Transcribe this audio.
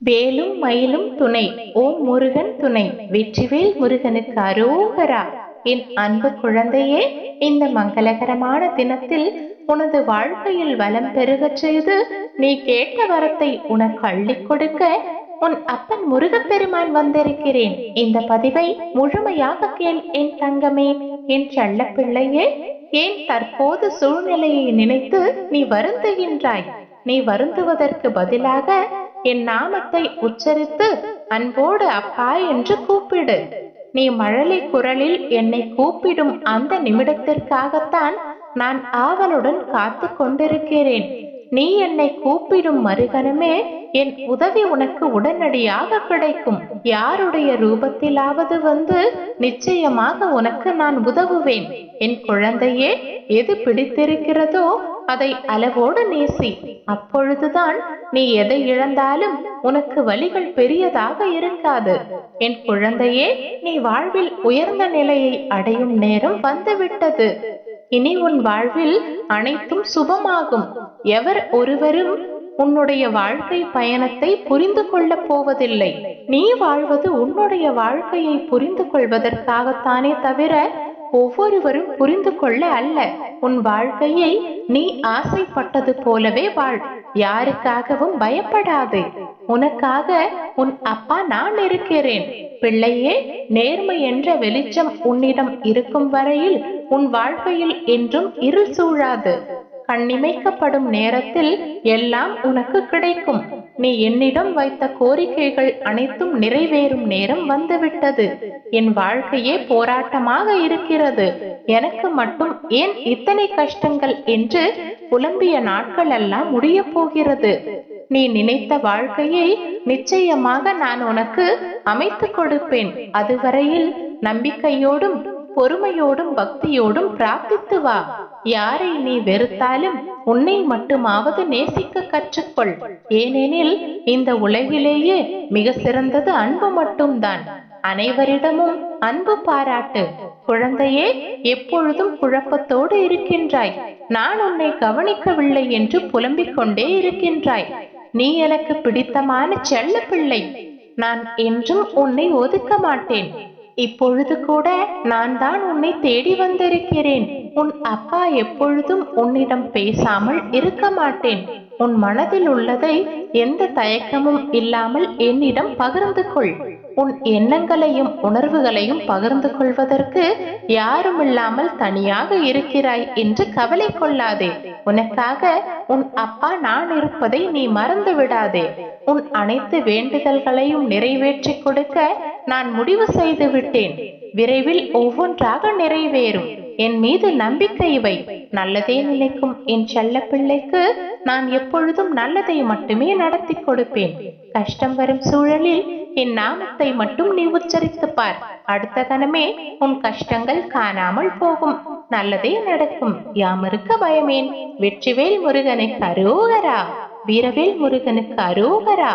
வேலும் மயிலும் துணை. ஓம் முருகன் துணை. வெற்றிவேல் முருகனுக்கு அரோகரா. என் அன்பு குழந்தையே இந்த மங்களகரமான தினத்தில் உனது வாழ்க்கையில் வளம் பெருகச் செய்து நீ கேட்ட வரத்தை உனக்கு அள்ளிக் கொடுக்க உன் அப்பன் முருகப்பெருமான் வந்திருக்கிறேன். இந்த பதிவை முழுமையாக கேள் என் தங்கமே. என் செல்ல பிள்ளையே ஏன் தற்போது சூழ்நிலையை நினைத்து நீ வருந்துகின்றாய்? நீ வருந்துவதற்கு பதிலாக என் நாமத்தை உச்சரித்து அன்போடு அப்பா என்று கூப்பிடு. நீ மழலை குரலில் என்னை கூப்பிடும் அந்த நிமிடத்திற்காகத்தான் நான் ஆவலுடன் காத்து கொண்டிருக்கிறேன். நீ என்னை கூப்பிடும் மறுகணமே என் உதவி உனக்கு உடனடியாக கிடைக்கும். யாருடைய ரூபத்திலாவது வந்து நிச்சயமாக உனக்கு நான் உதவுவேன். என் குழந்தையே எது பிடித்திருக்கிறதோ அதை அளவோடு நேசி. அப்பொழுதுதான் நீ எதை இழந்தாலும் உனக்கு வழிகள் பெரியதாக இருக்காது. என் குழந்தையே நீ வாழ்வில் உயர்ந்த நிலையை அடையும் நேரம் வந்துவிட்டது. இனி உன் வாழ்வில் அனைத்தும் சுபமாகும். எவர் ஒருவரும் உன்னுடைய வாழ்க்கை பயணத்தை புரிந்து கொள்ளப் போவதில்லை. நீ வாழ்வது உன்னுடைய வாழ்க்கையை புரிந்து கொள்வதற்காகத்தானே தவிர ஒவ்வொருவரும் புரிந்து கொள்ள அல்ல. உன் வாழ்க்கையை நீ ஆசைப்பட்டது போலவே வாழ். யாருக்காகவும் பயப்படாது. உனக்காக உன் அப்பா நான் இருக்கிறேன். பிள்ளையே நேர்மை என்ற வெளிச்சம் உன்னிடம் இருக்கும் வரையில் உன் வாழ்க்கையில் என்றும் இருள் சூழாது. கண்ணிமைக்கப்படும் நேரத்தில் எல்லாம் உனக்கு கிடைக்கும். நீ என்னிடம் வைத்த கோரிக்கைகள் அனைத்தும் நிறைவேறும் நேரம் வந்துவிட்டது. என் வாழ்க்கையே போராட்டமாக இருக்கிறது. எனக்கு மட்டும் ஏன் இத்தனை கஷ்டங்கள் என்று புலம்பிய நாட்கள் எல்லாம் முடிய போகிறது. நீ நினைத்த வாழ்க்கையை நிச்சயமாக நான் உனக்கு அமைத்துக் கொடுப்பேன். அதுவரையில் நம்பிக்கையோடும் பொறுமையோடும் பக்தியோடும் பிரார்த்தித்து வா. யாரை நீ வெறுத்தாலும் உன்னை மட்டுமாவது நேசிக்க கற்றுக்கொள். ஏனெனில் இந்த உலகிலேயே மிக சிறந்தது அன்பு மட்டும்தான். அனைவரிடமும் அன்பு பாராட்டு. குழந்தையே எப்பொழுதும் குழப்பத்தோடு இருக்கின்றாய். நான் உன்னை கவனிக்கவில்லை என்று புலம்பிக் கொண்டே இருக்கின்றாய். நீ எனக்கு பிடித்தமான செல்ல பிள்ளை. நான் என்றும் உன்னை ஒதுக்க மாட்டேன். இப்பொழுது கூட நான் தான் உன்னை தேடி வந்திருக்கிறேன். உன் அப்பா எப்பொழுதும் உன்னிடம் பேசாமல் இருக்க மாட்டேன். உன் மனதில் உள்ளதை எந்த தயக்கமும் இல்லாமல் என்னிடம் பகிர்ந்து கொள். உன் எண்ணங்களையும் உணர்வுகளையும் பகிர்ந்து கொள்வதற்கு யாரும் இல்லாமல் தனியாக இருக்கிறாய் என்று கவலை கொள்ளாதே. உனக்காக உன் அப்பா நான் இருப்பதை நீ மறந்து விடாதே. உன் அனைத்து வேண்டுதல்களையும் நிறைவேற்றி கொடுக்க நான் முடிவு செய்து விட்டேன். விரைவில் ஒவ்வொன்றாக நிறைவேறும். என் மீது நம்பிக்கை இவை நல்லதே நினைக்கும் என் செல்ல பிள்ளைக்கு நான் எப்பொழுதும் நல்லதை மட்டுமே நடத்தி கொடுப்பேன். கஷ்டம் வரும் சூழலில் என் நாமத்தை மட்டும் நீ உச்சரித்து பார். அடுத்த கணமே உன் கஷ்டங்கள் காணாமல் போகும். நல்லதே நடக்கும். யாமருக்க பயமேன். வெற்றிவேல் முருகனுக்கு அரோகரா. வீரவேல் முருகனுக்கு அரோகரா.